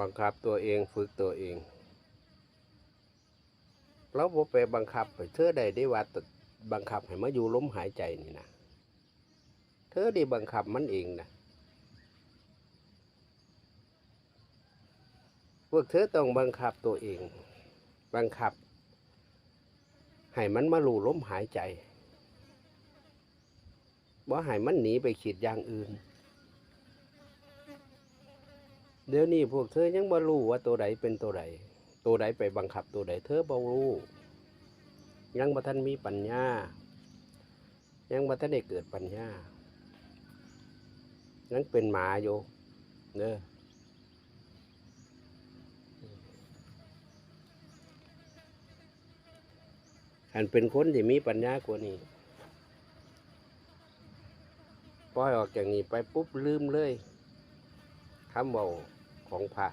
บังคับตัวเองฝึกตัวเองเราบ่ไปบังคับไปเธอใดได้ว่าบังคับให้มาอยู่ล้มหายใจนี่นะเธอได้บังคับมันเองนะพวกเธอต้องบังคับตัวเอง บังคับ ให้มันมาลู่ล้มหายใจบ่ให้มันหนีไปคิดอย่างอื่น เดี๋ยวนี้พวกเธอยังบ่รู้ว่าตัวใดเป็นตัวใด ตัวใดไปบังคับตัวใดเธอบ่รู้ยังบ่ทันมีปัญญา ยังบ่ทันได้เกิดปัญญา ยังเป็นหมาอยู่เด้ออันเป็นคนที่มีปัญญากว่านี้ปล่อยออกจากนี้ไปปุ๊บลืมเลยคำเบา ของพระ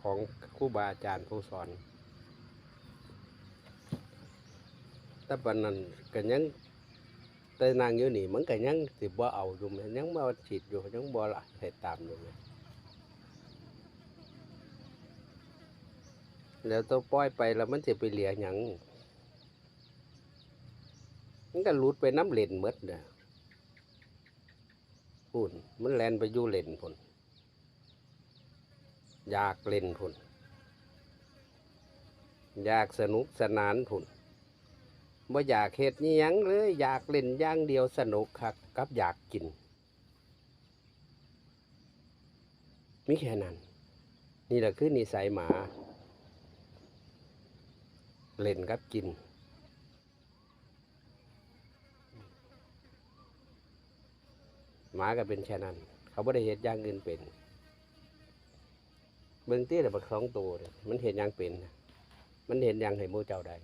ของครูบาอาจารย์ผู้สอนแต่ปันนั้นก็ยังแต่นางอยู่นี่มันก็ยังสิบ่เอาอยู่แม่ยังบ่ฉีดอยู่ยังบ่ละเฮ็ดตามอยู่แล้วตัวปล่อยไปแล้วมันสิไปเหลียหยังมันก็หลุดไปน้ำเล่นหมดเด้อ พูนมันแลนไปยู่เล่นพุ่นอยากเล่นพุ่นอยากสนุกสนานพุ่นบ่อยากเฮ็ดนี่ยังเลยอยากเล่นอย่างเดียวสนุกคักกับอยากกินมีแค่นั้น นี่แหละคือนิสัยหมา เล่นกับกิน หมาก็เป็นแค่นั้น เขาบ่ได้เฮ็ดอย่างอื่นเป็น เบิ่งตี้แต่บักสองตัวมันเห็นอย่างเป็น มันเห็นอย่างให้หมู่เจ้าได้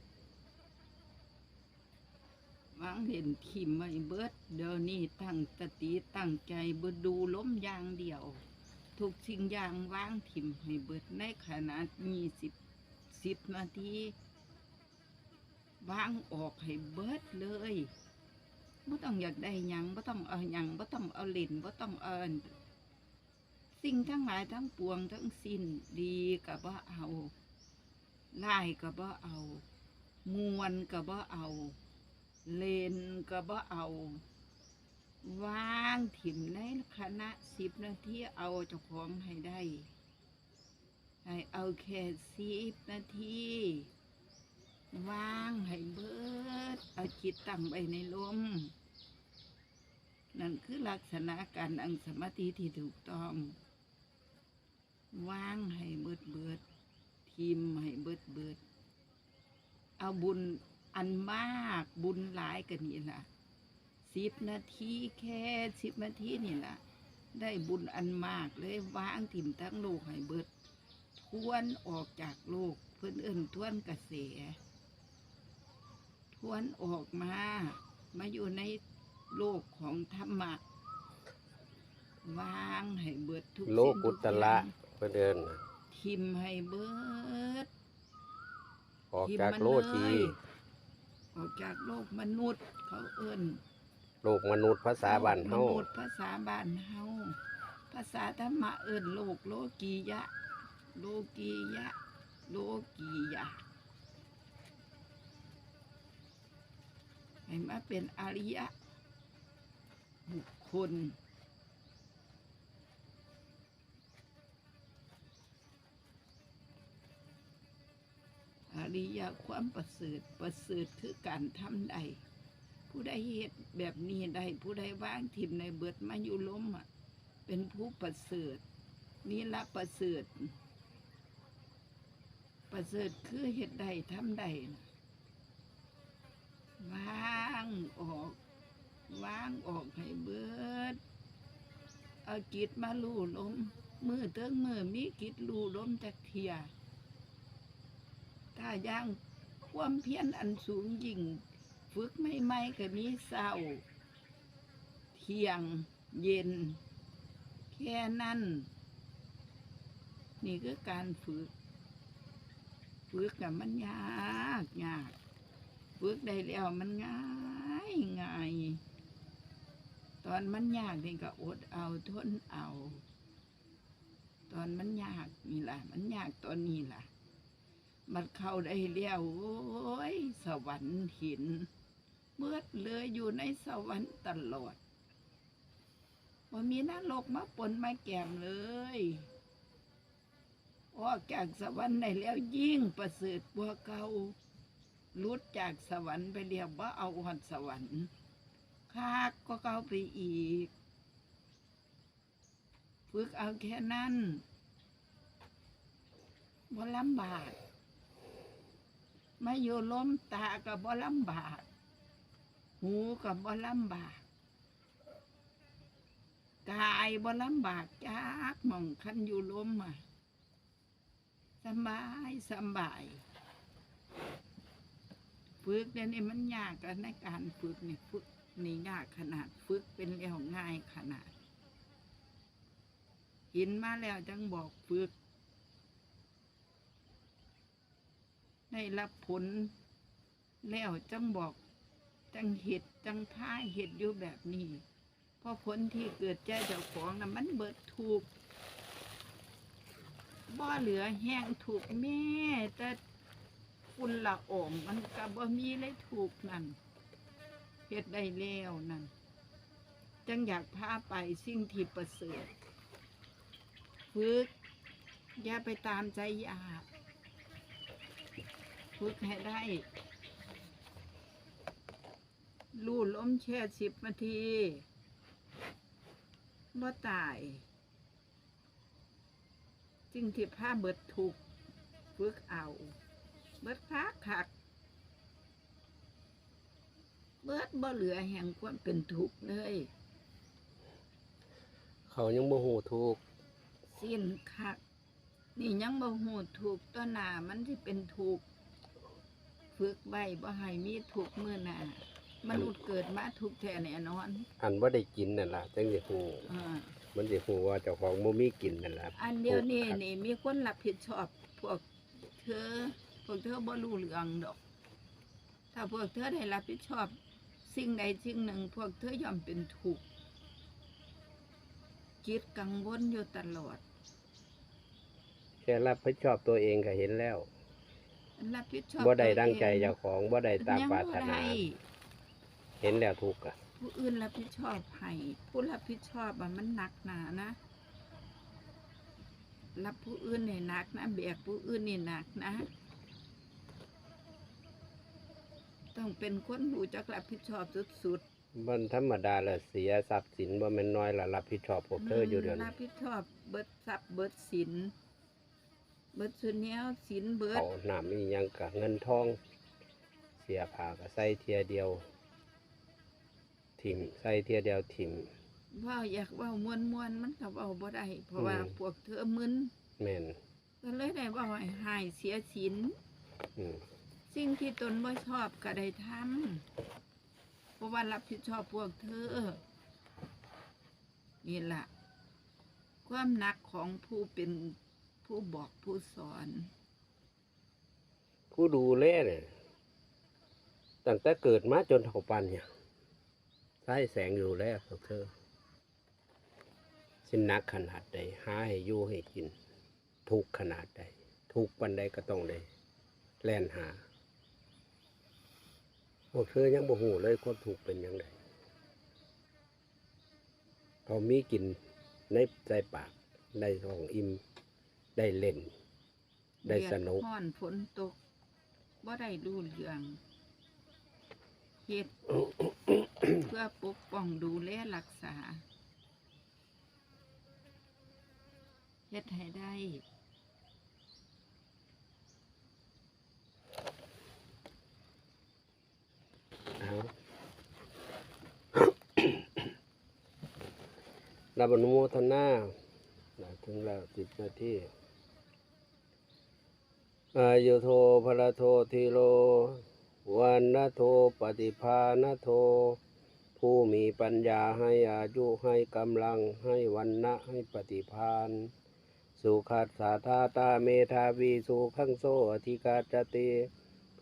วางเห็นทิมไว้เบิดเดี๋ยวนี้ตั้งสติตั้งใจเบิดดูล้มยางเดียว ทุกสิ่งอย่างวางทิมให้เบิดในขนาดยี่สิบสิบนาทีวางออกให้เบิดเลย ไม่ต้องอยากได้หยังไม่ต้องเอาหยังไม่ต้องเอาเล่นไม่ต้องเอาอันสิ่งทั้งหลายทั้งปวงทั้งสิ้นดีกับว่าเอาไล่กับว่าเอา มวนกับว่าเอา เลนก็บ่เอาวางถิ่มในคณะสิบนาทีเอาเจ้าของให้ได้ ให้เอาแค่สิบนาที วางให้เบิด เอาจิตตั้งไว้ในลม นั่นคือลักษณะการอังสมาธิที่ถูกต้อง วางให้เบิดเบิดทิมให้เบิดเบิด เอาบุญอันมากบุญหลายกันนี่ล่ะสิบนาทีแค่สิบนาทีนี่ล่ะ ได้บุญอันมากเลยวางถิ่มทั้งโลกให้เบิด ทวนออกจากโลกเพื่อนเอิ่นทวนกระแส ทวนออกมา มาอยู่ในโลกของธรรมะ วางให้เบิดทุกโลสิ่งกุทุตกอละย่างเพื่อเดินทิมให้เบิด ออกจากโลกีออกจากโลกมนุษย์ เขาเอิ้น โลกมนุษย์ภาษาบ้านเฮาโลกมนุษย์ภาษาบ้านเฮาภาษาธรรมะเอิ้นโลกโลกียะ โลกียะ โลกียะ ให้มาเป็นอริยะ บุคคล อริยะความประเสริฐประเสริฐคือการทำใด ผู้ใดเหตุแบบนี้ได้ผู้ใดว่างถิ่มในเบิดมาอยู่ล้มอะเป็นผู้ประเสริฐนี่ละประเสริฐประเสริฐคือเหตุใดทำใดน่ะวา งออกวางออกให้เบิด เอากิจมาลู่ลมมือเติงมือมีกิจลู่ลมจากเทียถ้าย่างความเพียรอันสูงยิ่ง ฝึกไม่ไม่ก็มีเศร้า เที่ยงเย็น แค่นั้น นี่คือการฝึก ฝึกกับมันยากยาก ฝึกได้แล้วมันง่ายง่ายตอนมันยากนี่ก็อดเอาทนเอา ตอนมันยากนี่ล่ะ มันยากตอนนี้ล่ะ มันเข้าได้เลี้ยวโอ้ย สวรรค์หินเมื่อเลยอยู่ในสวรรค์ตลอดว่ามีนรกมาปนมาแกมเลยออกจากสวรรค์ได้แล้วยิ่งประเสริฐกว่าเก่า หลุดจากสวรรค์ไปเรียกว่าเอาหอดสวรรค์คากก็เก่าไปอีก ฝึกเอาแค่นั้นบ่ลำบากมาอยู่ล้มตากับบ่ลำบาก หูกับบ่ลำบาก กายบ่ลำบากจากหมองคันอยู่ล้มอะสบายสบาย ฝึกเดี๋ยนี้มันยากกันในการฝึกนี่ฝึกนี่ยากขนาดฝึกเป็นแล้วง่ายขนาดกินมาแล้วจังบอกฝึกได้รับผลแล้วจังบอกจังเห็ดจังท่าเห็ดอยู่แบบนี้พราะผลที่เกิดใจเจ้าของนะมันเบิดถูกบ่เหลือแห้งถูกแม่แต่ ฝุ่นละอองมันก็บ่มีเลยถูกนั่นเฮ็ดได้แล้วนั่นจังอยากพาไปสิ่งที่ประเสริฐฝึกอย่าไปตามใจอยากฝึกให้ได้ลู่ล้มแช่สิบนาทีบ่ตายจึงที่ผ้าเบิดถูกฝึกเอา เบิดคักคัก เบิดบ่เหลือแห่งความเป็นทุกข์เลย เขายังบ่ฮู้ถูกสิ้นคัก นี่ยังบ่หูถูกต้นหนามันที่เป็นถูกฝึกไว้บ่ให้มีถูกเมื่อหน้ามนุษย์เกิดมาถูกแท้แน่นอนอันบ่ได้กินนั่นล่ะจังสิฮู้อ่า มันสิฮู้ว่าเจ้าของบ่มีกินนั่นล่ะอันเดียวนี่ถูกครับนี่มีคนรับผิดชอบพวกเธอพ วกเธอบ่รู้เรื่องดอก ถ้าพวกเธอได้รับผิดชอบสิ่งใดสิ่งหนึ่ง พวกเธอย่อมเป็นถูกข์คิดกังวลอยู่ตลอด แค่รับผิดชอบตัวเองก็เห็นแล้วรับผิดชอบบ่ได้ตัวดังใจเอเจ้าของบ่ได้ตามยังปราบ่รถนาได้เห็นแล้วทุกข์อะ ผู้อื่นรับผิดชอบให้ผู้รับผิดชอบอะมันหนักหนานะรับผู้อื่นเนี่ยหนักนะแบกผู้อื่นนี่หนักนะ ต้องเป็นคนรู้จักรับผิดชอบสุดมันธรรมดาละเสียทรัพย์สินบ่แม่นน้อยละรับผิดชอบพวกๆเธออยู่เดี๋ยวรันี้บผิดชอบเบิดทรัพย์เบิดสิน เบิดสุนแนวสินเบิด เขาน้ำอีหยังกับเงินทอง เสียผ้าก็ใส่เทียเดียว ถิ่มใส่เทียเดียวถิ่ม เว่าอยากเว่ามวนมวนๆมันก็เว่าบ่ได้เพราะว่าอืม พวกเธอมึนแม่นก็เลยได้เว่าให้หายเสียสินอืม สิ่งที่ตนไม่ชอบก็ได้ทำเพราะว่ารับผิดชอบพวกเธอ นี่แหละความหนักของผู้เป็นผู้บอกผู้สอน ผู้ดูแลเนี่ยตั้งแต่เกิดมาจนเท่าปันเนี่ยใช้แสงอยู่แล้วเธอสินักขนาดใดหาให้อยู่ให้กินทุกขนาดใดทุกปันใดก็ต้องได้แล่นหา พวกเธอยังบ่หูเลยความทุกข์เป็นยังไงพอมีกินในใจปากได้ท้องอิ่มได้เล่น ได้สนุกเดือดร้อนฝนตกบ่ได้ดูเรื่องเฮ็ดเพื่อปกป้องดูแลรักษาเฮ็ดให้ได้ เอา รับอนุโมทนานะถึงแล้วสิบนาทีอายุโทพระโททีโล วันนโทปฏิภาณโท ผู้มีปัญญาให้อายุให้กำลังให้วันนะให้ปฏิภาณสุขัสสาธาตาเมธาวีสุขังโซอธิกาจติ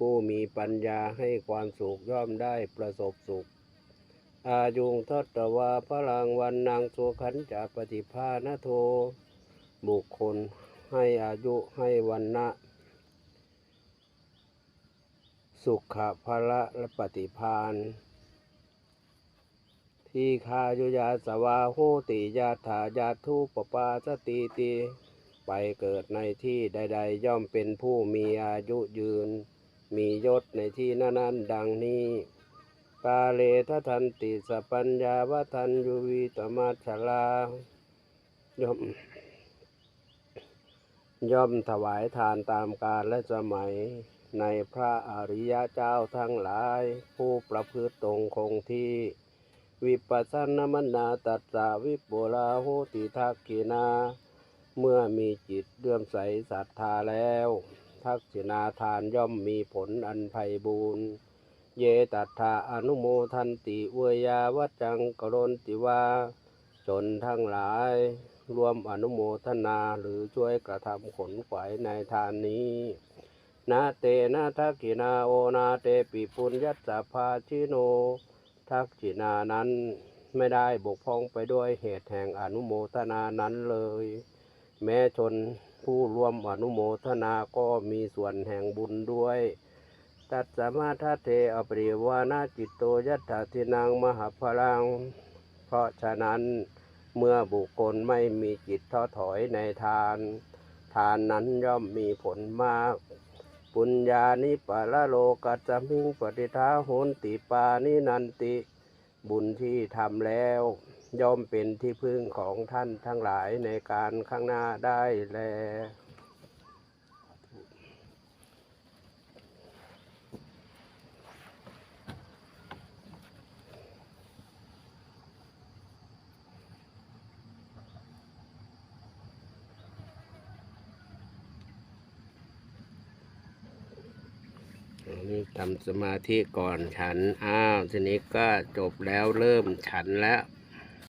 ผู้มีปัญญาให้ความสุขย่อมได้ประสบสุข อายุงทศตวาพลังวันนางสุขันจะปฏิภาณโท บุคคลให้อายุให้วันนะสุขภละและปฏิพานที่คายุยาสวาโหติยาถายาทุปปาสติติไปเกิดในที่ใด ๆ ย่อมเป็นผู้มีอายุยืน มียศในที่นั้นๆดังนี้กาเลททันติสปัญญาวทันยุวิตมัชลาย่อมย่อมถวายทานตามกาลและสมัย ในพระอริยเจ้าทั้งหลาย ผู้ประพฤติตรงคงที่ วิปัสสนมนาตัสสาวิปุลาโหติทักขินา เมื่อมีจิตเลื่อมใสศรัทธาแล้ว ทักษินาทานย่อมมีผลอันไพบูรณ์เยตัทธาอนุโมทันติเวยาวัจจังกรณติวาชนทั้งหลายรวมอนุโมทนาหรือช่วยกระทำขนขวายในทานนี้นาเตนะทักขินาโอนาเตปิปุญญัสสะภาชิโน ทักษินานั้นไม่ได้บกพร่องไปด้วยเหตุแห่งอนุโมทนานั้นเลย แม้ชน ผู้ร่วมอนุโมทนาก็มีส่วนแห่งบุญด้วย ตัดสมาทเทอปริวานาจิตโตยัตถาทินังมหาพลัง เพราะฉะนั้นเมื่อบุคคลไม่มีจิตท้อถอยในทาน ทานนั้นย่อมมีผลมาก ปุญญานิปะละโลกัจจมิงปฏิทาโหนติปานินันติ บุญที่ทำแล้ว ย่อมเป็นที่พึ่งของท่านทั้งหลายในการข้างหน้าได้แลนนี้ทำสมาธิก่อนฉัน อ้าว ทีนี้ก็จบแล้วเริ่มฉันแล้ว